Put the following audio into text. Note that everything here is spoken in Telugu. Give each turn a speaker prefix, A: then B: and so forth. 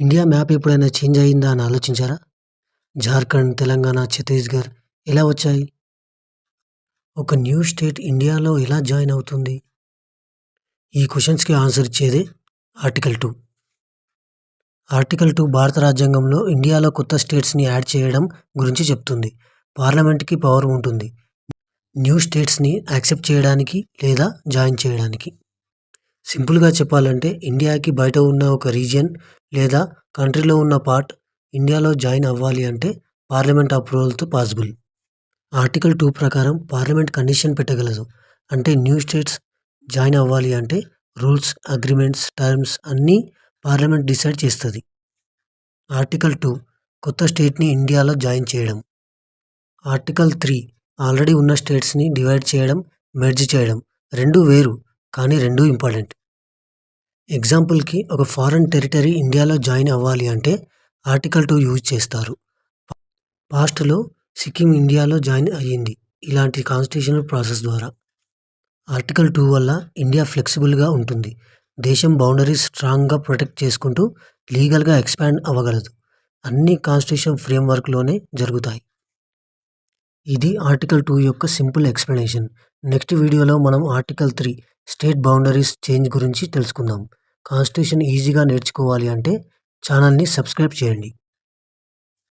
A: ఇండియా మ్యాప్ ఎప్పుడైనా చేంజ్ అయిందా అని ఆలోచించారా? జార్ఖండ్ తెలంగాణ ఛత్తీస్గఢ్ ఎలా వచ్చాయి? ఒక న్యూ స్టేట్ ఇండియాలో ఎలా జాయిన్ అవుతుంది? ఈ క్వశ్చన్స్కి ఆన్సర్ ఇచ్చేదే ఆర్టికల్ టూ. ఆర్టికల్ టూ భారత రాజ్యాంగంలో ఇండియాలో కొత్త స్టేట్స్ని యాడ్ చేయడం గురించి చెప్తుంది. పార్లమెంట్కి పవర్ ఉంటుంది. న్యూ స్టేట్స్ని యాక్సెప్ట్ చేయడానికి లేదా జాయిన్ చేయడానికి. సింపుల్గా చెప్పాలంటే ఇండియాకి బయట ఉన్న ఒక రీజియన్ లేదా కంట్రీలో ఉన్న పార్ట్ ఇండియాలో జాయిన్ అవ్వాలి అంటే పార్లమెంట్ అప్రూవల్తో పాసిబుల్. ఆర్టికల్ టూ ప్రకారం పార్లమెంట్ కండిషన్ పెట్టగలదు. అంటే న్యూ స్టేట్స్ జాయిన్ అవ్వాలి అంటే రూల్స్ అగ్రిమెంట్స్ టర్మ్స్ అన్నీ పార్లమెంట్ డిసైడ్ చేస్తుంది. ఆర్టికల్ టూ కొత్త స్టేట్ని ఇండియాలో జాయిన్ చేయడం. ఆర్టికల్ త్రీ ఆల్రెడీ ఉన్న స్టేట్స్ని డివైడ్ చేయడం మెర్జ్ చేయడం రెండు వేరు. కానీ రెండూ ఇంపార్టెంట్. ఎగ్జాంపుల్కి ఒక ఫారెన్ టెరిటరీ ఇండియాలో జాయిన్ అవ్వాలి అంటే ఆర్టికల్ టూ యూజ్ చేస్తారు. పాస్ట్లో సిక్కిం ఇండియాలో జాయిన్ అయ్యింది. ఇలాంటి కాన్స్టిట్యూషనల్ ప్రాసెస్ ద్వారా. ఆర్టికల్ టూ వల్ల ఇండియా ఫ్లెక్సిబుల్గా ఉంటుంది. దేశం బౌండరీస్ స్ట్రాంగ్గా ప్రొటెక్ట్ చేసుకుంటూ లీగల్గా ఎక్స్పాండ్ అవ్వగలదు. అన్ని కాన్స్టిట్యూషన్ ఫ్రేమ్వర్క్లోనే జరుగుతాయి. ఇది ఆర్టికల్ టూ యొక్క సింపుల్ ఎక్స్ప్లెనేషన్. నెక్స్ట్ వీడియోలో మనం article three state boundaries change గురించి తెలుసుకుందాం. కాన్స్టిట్యూషన్ ఈజీగా నేర్చుకోవాలి అంటే ఛానల్ని సబ్స్క్రైబ్ చేయండి.